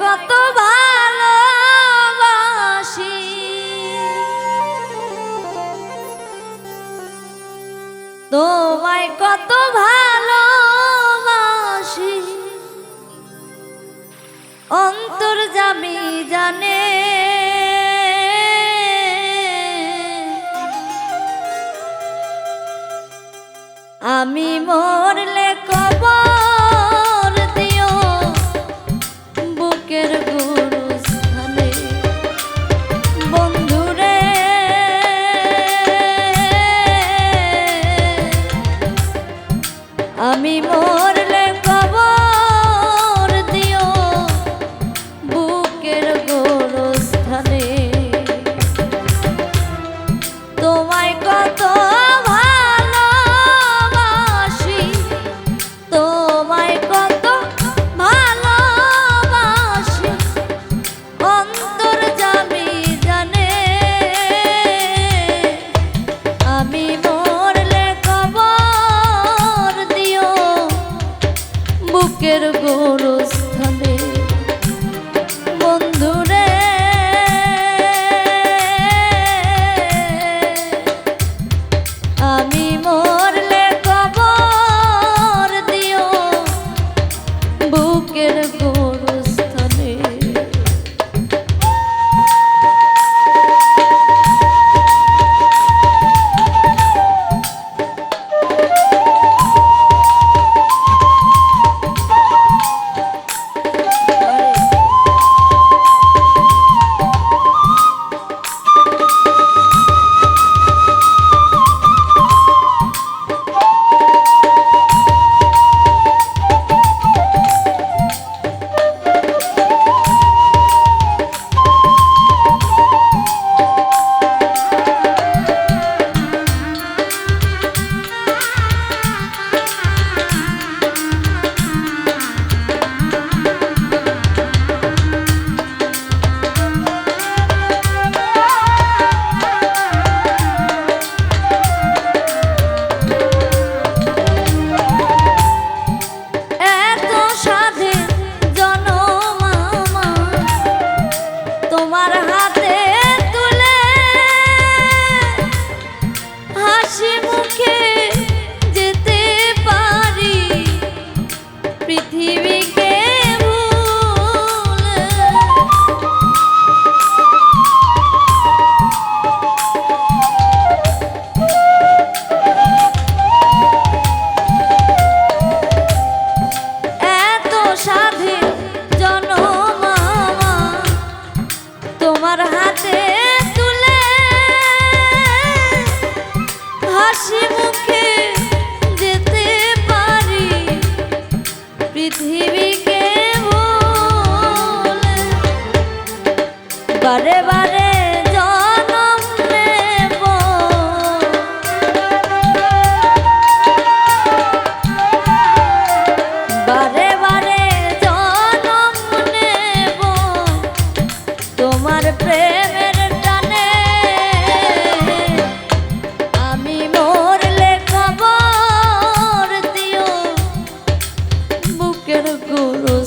কত ভালোবাসি। তোমায় কত ভালোবাসি। অন্তর যাবি জানে। আমি মরলে গুরু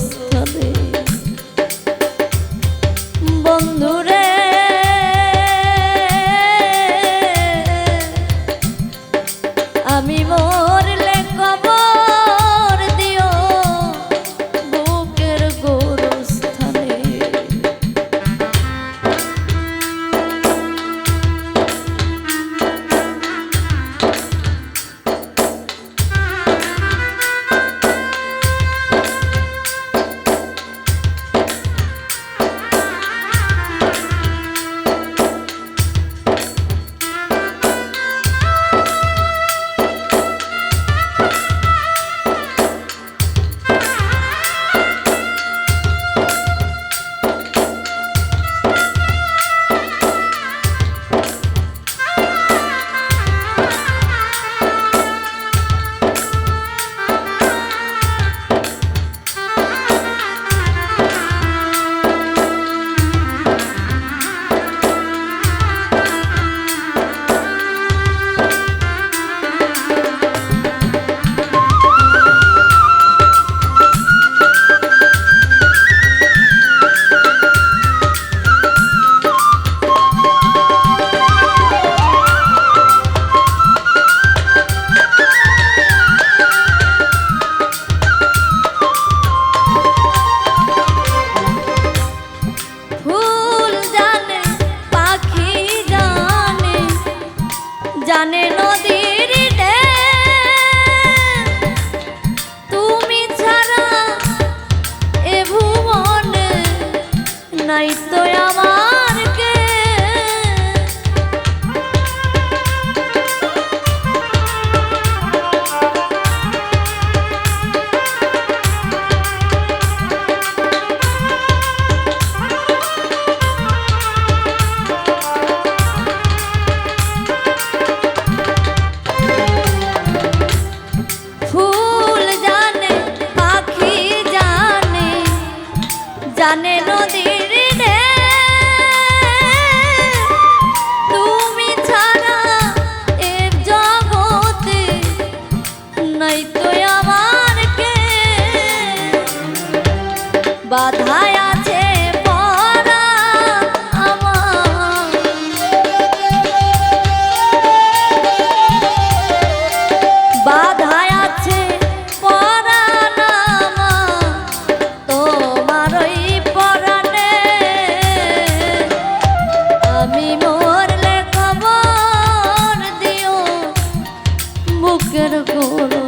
বুকের গোরস্থানে